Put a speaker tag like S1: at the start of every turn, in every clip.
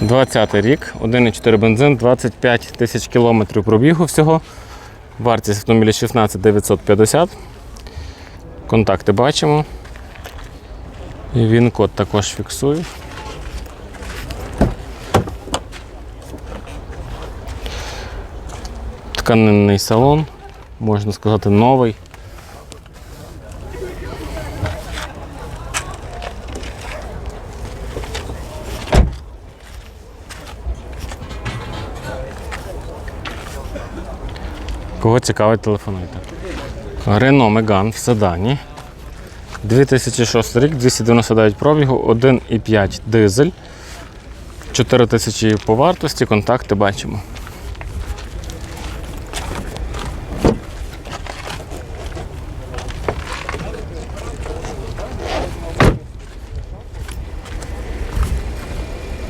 S1: 20 рік, 1,4 бензин, 25 тисяч кілометрів пробігу всього. Вартість автомобіля 16 950. Контакти бачимо. І він код також фіксую. Тканинний салон, можна сказати, новий. Кого цікавить, телефонуйте. Renault Megane в седані. 2006 рік, 299 пробігу, 1,5 дизель. 4 тисячі по вартості, контакти бачимо.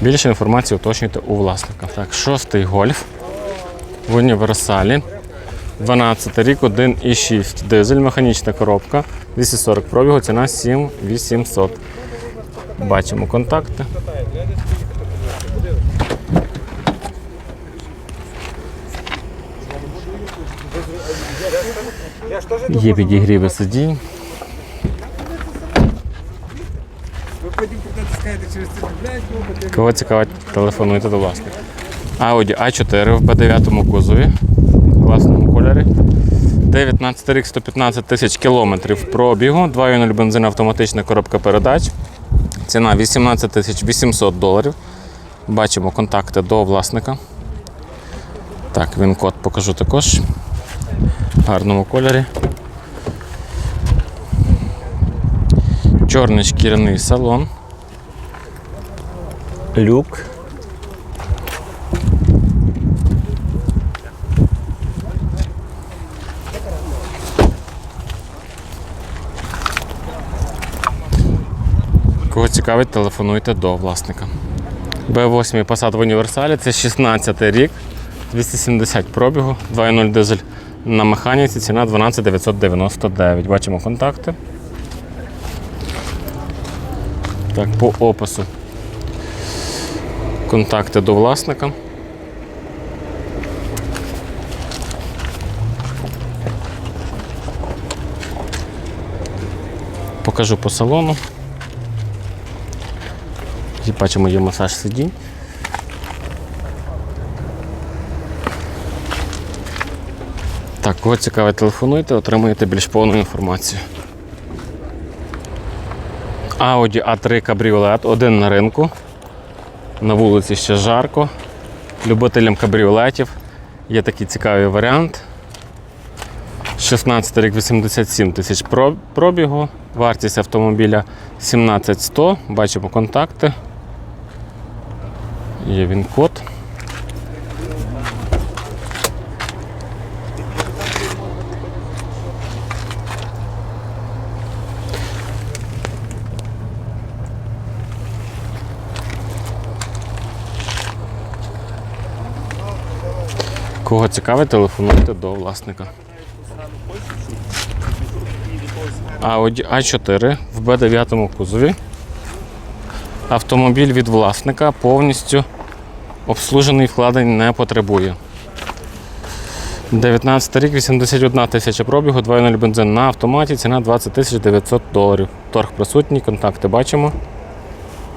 S1: Більше інформації уточнюйте у власника. Так, шостий гольф в універсалі. 12 рік, 1,6 дизель, механічна коробка, 240 пробігу, ціна 7800. Бачимо контакти. Є підігріви сидінь. Кого цікавить, телефонуйте до власника. Audi A4 в B9 кузові. Класному кольорі. 19 рік 115 тисяч кілометрів пробігу, 2.0 бензин автоматична коробка передач. Ціна 18 тисяч 800 доларів. Бачимо контакти до власника. Так, він код покажу також. В гарному кольорі. Чорний шкіряний салон. Люк. Кого цікавить, телефонуйте до власника. Б8 Passat в універсалі це 16 рік, 270 пробігу, 2.0 дизель на механіці, ціна 12 999. Бачимо контакти. Так, по опису. Контакти до власника. Покажу по салону. Бачимо, є масаж сидінь. Так, кого цікавить, телефонуйте, отримуєте більш повну інформацію. Audi A3 кабріолет, один на ринку. На вулиці ще жарко. Любителям кабріолетів є такий цікавий варіант. 16 рік 87 тисяч пробігу. Вартість автомобіля 17100. Бачимо контакти. Є він код. Кого цікавить, телефонуйте до власника. Audi A4 в B9 кузові. Автомобіль від власника повністю обслужений вкладень не потребує. 19 рік, 81 тисяча пробігу, 2.0 бензин на автоматі, ціна 20 тисяч 900 доларів. Торг присутній, контакти бачимо.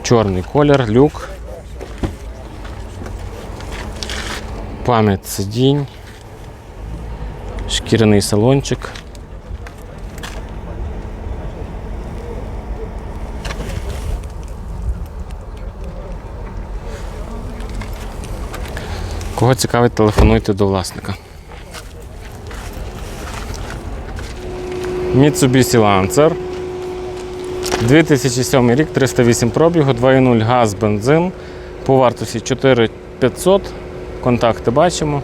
S1: Чорний колір, люк. Пам'ять сидінь. Шкіряний салончик. Кого цікавить, телефонуйте до власника. Mitsubishi Lancer. 2007 рік, 308 пробігу, 2.0 газ, бензин. По вартості 4500. Контакти бачимо.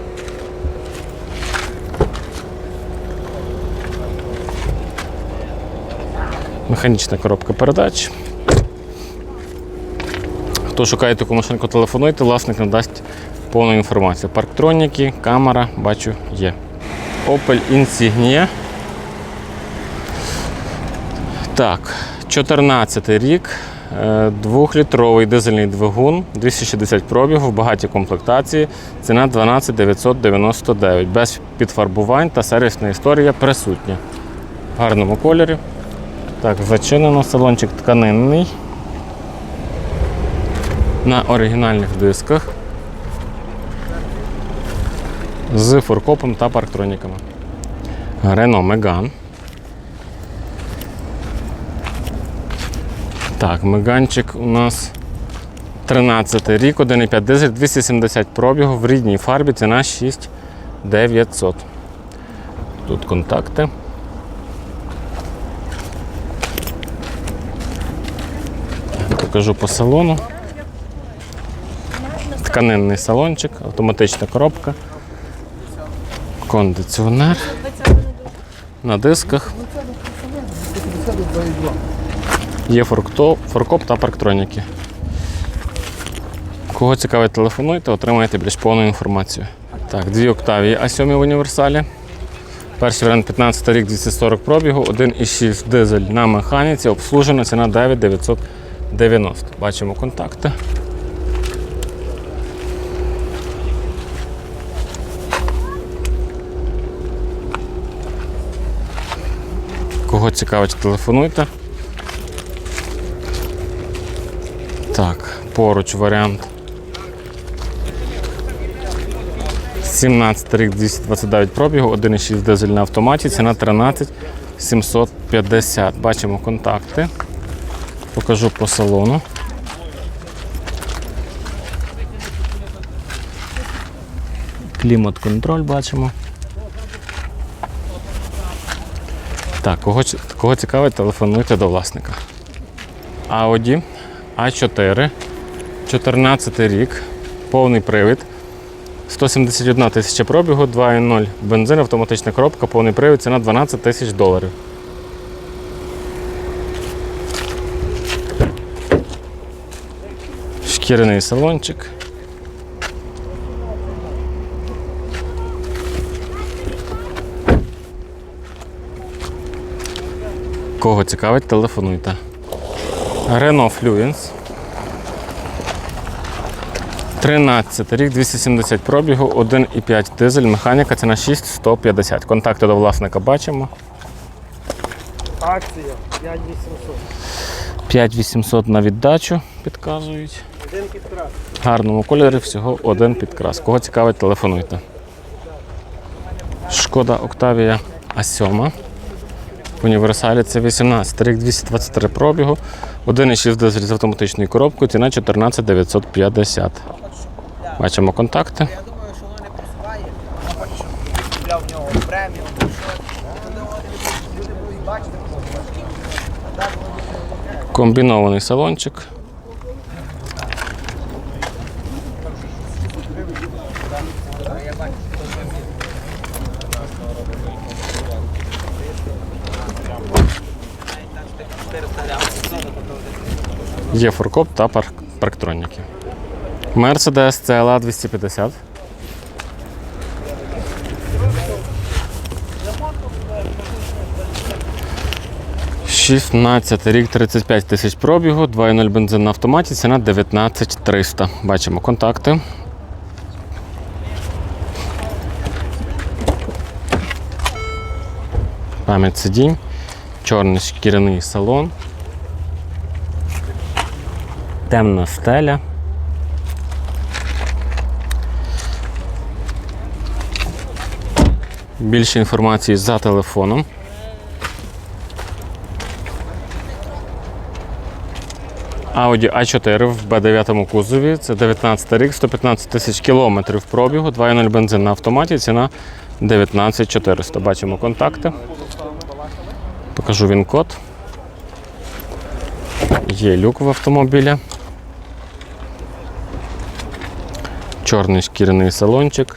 S1: Механічна коробка передач. Хто шукає таку машинку, телефонуйте, власник надасть повну інформацію. Парктроніки, камера, бачу, є. Opel Insignia. Так, 14 рік, е, двохлітровий дизельний двигун, 260 пробігу багатій комплектації, ціна 12 999, без підфарбувань та сервісна історія присутня. В гарному кольорі. Так, зачинено, салончик тканинний. На оригінальних дисках. З форкопом та парктроніками. Renault Megane. Так, меганчик у нас 13 рік, 1,5 дизель, 270 пробігу в рідній фарбі, ціна 6900. Тут контакти. Покажу по салону. Тканинний салончик, автоматична коробка, кондиціонер на дисках. Є форкоп та парктроніки. Кого цікавить, телефонуйте, отримаєте більш повну інформацію. Так, дві Октавії А7 в універсалі. Перший варіант 15 рік 240 пробігу, 1,6 дизель на механіці, обслужена ціна 9990. Бачимо контакти. Кого цікавить, телефонуйте. Так, поруч варіант. 17 рік 229 пробігу, 1,6 дизель на автоматі, ціна 13 750. Бачимо контакти. Покажу по салону. Клімат-контроль бачимо. Так, кого, кого цікавить, телефонуйте до власника. Audi А4, 14 рік, повний привід, 171 тисяча пробігу, 2.0 бензин, автоматична коробка, повний привід, ціна 12 тисяч доларів. Шкіряний салончик. Кого цікавить, телефонуйте. Renault Fluence. 13 рік, 270 пробігу, 1,5 дизель, механіка, ціна 6150. Контакти до власника бачимо.
S2: Акція 5800.
S1: 5800 на віддачу підказують.
S2: Один підкрас.
S1: В гарному кольорі всього один підкрас. Кого цікавить, телефонуйте. Шкода Октавія А7. В універсалі це 18 рік 223 пробігу, 1,6 дизель з автоматичною коробкою, ціна 14 950. Бачимо контакти. Комбінований салончик. Є форкоп та парк- парктроніки. Mercedes CLA 250. Шістнадцятий рік, 35 тисяч пробігу, 2.0 бензин на автоматі, ціна 19 300. Бачимо контакти. Пам'ять сидінь, чорний шкіряний салон, темна стеля. Більше інформації за телефоном. Audi A4 в B9 кузові. Це 19 рік, 115 тисяч кілометрів пробігу, 2.0 бензин на автоматі, ціна 19 400. Бачимо контакти. Покажу він код. Є люк в автомобілі. Чорний шкіряний салончик.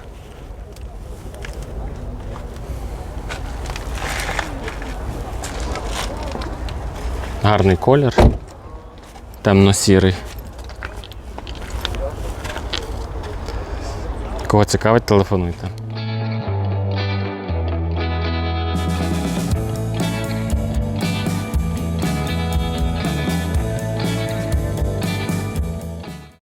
S1: Гарний колір. Темно-сірий. Кого цікавить, телефонуйте.